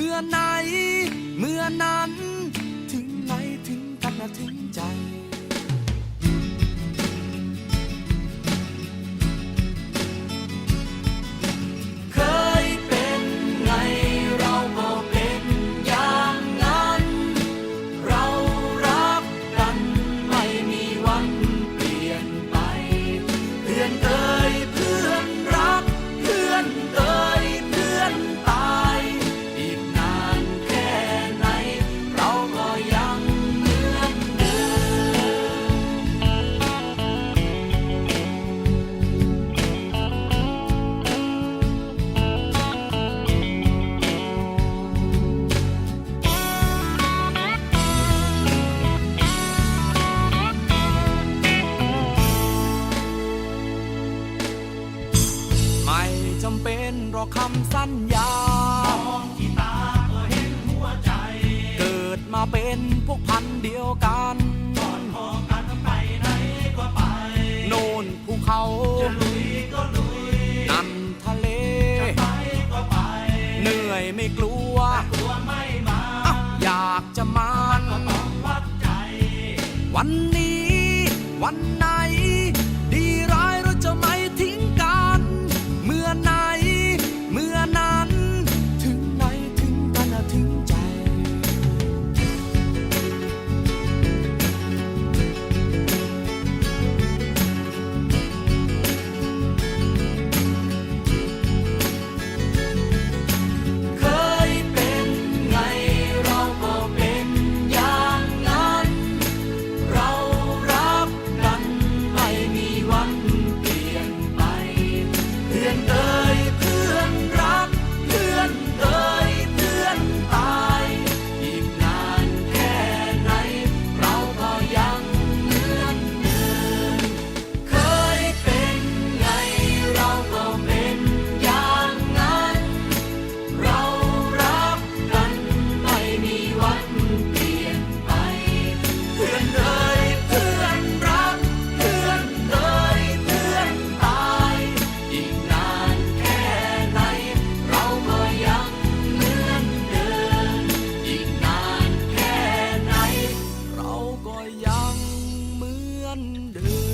เมื่อไหน เมื่อไหน จำเป็นหรอกคำสัญญามองที่ตาก็เห็นหัวใจ เกิดมาเป็นพวกพันธุ์เดียวกันก่อนขอกันไปไหนก็ไป โน่นภูเขาจะลุยก็ลุยนั่นทะเลจะไปก็ไป เหนื่อยไม่กลัวกลัวไม่มาอะอยากจะมันก็ต้องวัดใจ วันนี้วันไหน under.